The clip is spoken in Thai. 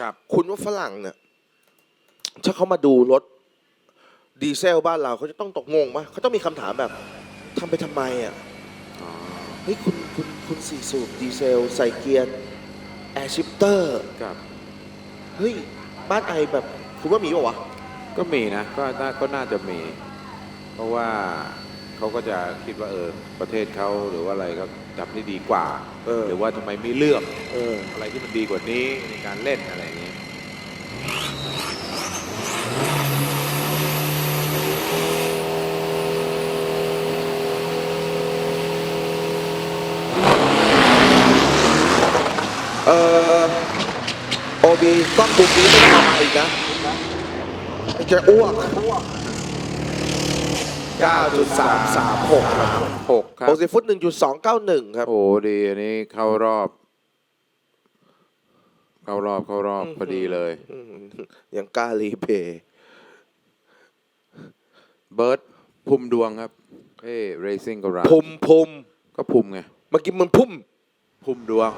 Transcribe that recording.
ครับ คุณว่าฝรั่งเนี่ยถ้าเขามาดูรถดีเซลบ้านเราเขาจะต้องตกงงไหมเขาต้องมีคำถามแบบทำไปทำไมอะอ๋อเฮ้ยคุณคุณคุณสี่สูบดีเซลใส่เกียร์แอร์ชิปเตอร์ครับ เฮ้ย บ้านไอแบบคุณว่ามีป่าวะ ก็มีนะก็น่าก็น่าจะมี เพราะว่า เขาก็จะคิดว่าเออประเทศเขาหรือว่าอะไรก็จับได้ดีกว่าเออ หรือว่าทำไมไม่เลือกเออ อะไรที่มันดีกว่านี้ในการเล่นอะไรอย่างนี้ เออโอบีกล้องมุมนี้ไม่ต้องเอามาอีกนะจะอ้วก 9.336ครับหกครับ60ฟุต1.291 ครับ โอ้ดีอันนี้เข้ารอบ เข้ารอบเข้ารอบพอดีเลยอืมยังกล้ารีเพย์เบิร์ดพุ่มดวงครับ เฮ้เรซิ่งกับเราพุมพุมก็พุ่มไง เมื่อกี้มันพุ่ม พุ่มดวง